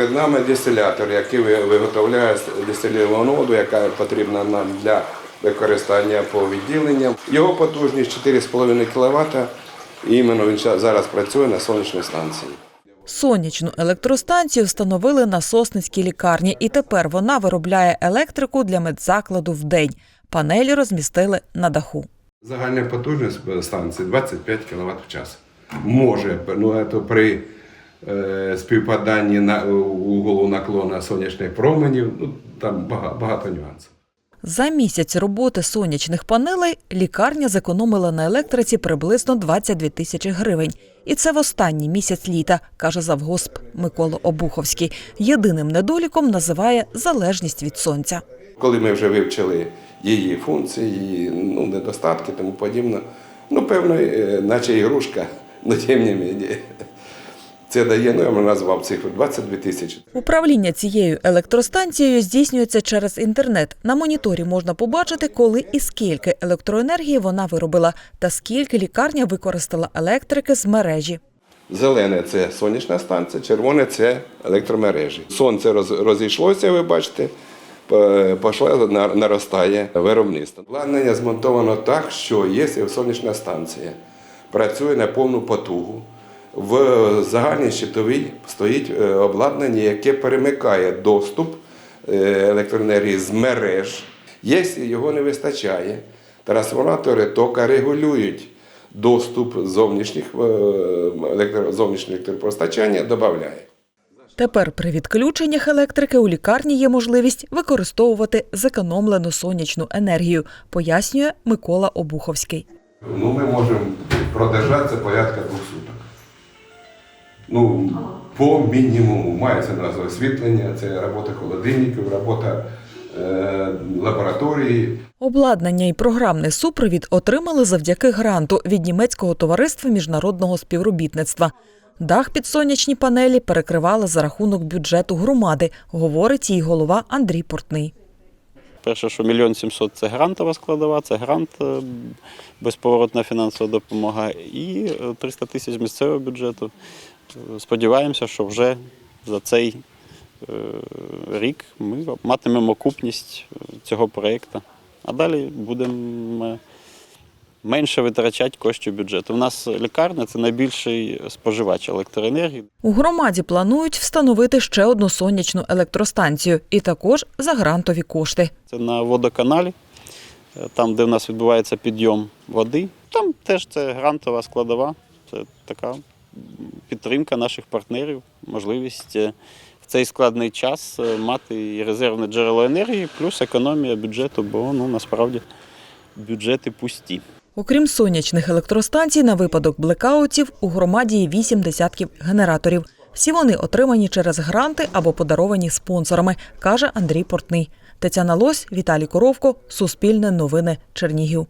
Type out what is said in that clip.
Перед нами дистилятор, який виготовляє дистиліровану воду, яка потрібна нам для використання по відділенням. Його потужність 4,5 кВт. І іменно він зараз працює на сонячній станції. Сонячну електростанцію встановили на Сосницькій лікарні, і тепер вона виробляє електрику для медзакладу в день. Панелі розмістили на даху. Загальна потужність станції 25 кВт в час. Може, ну це при співпаданні на углу наклона сонячних променів, ну там багато, багато нюансів. За місяць роботи сонячних панелей лікарня зекономила на електриці приблизно 22 тисячі гривень. І це в останній місяць літа, каже завгосп Микола Обуховський. Єдиним недоліком називає залежність від сонця. Коли ми вже вивчили її функції, її ну, недостатки, тому подібне, ну, певно, е, наче ігрушка, але тим не менше. Це дає, ну я назвав цифру 22 тисячі. Управління цією електростанцією здійснюється через інтернет. На моніторі можна побачити, коли і скільки електроенергії вона виробила, та скільки лікарня використала електрики з мережі. Зелене це сонячна станція, червоне це електромережі. Сонце розійшлося, ви бачите, п- пішло, наростає виробництво. Обладнання змонтовано так, що є сонячна станція, працює на повну потугу. В загальній щитовій стоїть е, обладнання, яке перемикає доступ е, електроенергії з мереж. Якщо його не вистачає, трансформатори тока регулюють доступ зовнішніх е, електро- зовнішнього електропостачання, додає. Тепер при відключеннях електрики у лікарні є можливість використовувати зекономлену сонячну енергію, пояснює Микола Обуховський. Ну, ми можемо продержатися порядка двох суток. Ну, по мінімуму. Мається назва освітлення, це робота холодильників, робота е, лабораторії. Обладнання і програмний супровід отримали завдяки гранту від німецького товариства міжнародного співробітництва. Дах під сонячні панелі перекривали за рахунок бюджету громади, говорить її голова Андрій Портний. Перше, що мільйон сімсот це грантова складова, це грант, е, безповоротна фінансова допомога і е, 300 тисяч місцевого бюджету. Сподіваємося, що вже за цей е, рік ми матимемо окупність е, цього проєкту. А далі будемо менше витрачати коштів бюджету. У нас лікарня це найбільший споживач електроенергії. У громаді планують встановити ще одну сонячну електростанцію і також за грантові кошти. Це на водоканалі, е, там, де в нас відбувається підйом води. Там теж це грантова складова, це така підтримка наших партнерів, можливість е, в цей складний час е, мати і резервне джерело енергії, плюс економія бюджету, бо ну, насправді бюджети пусті. Окрім сонячних електростанцій, на випадок блекаутів у громаді є вісім десятків генераторів. Всі вони отримані через гранти або подаровані спонсорами, каже Андрій Портний. Тетяна Лось, Віталій Коровко, Суспільне новини, Чернігів.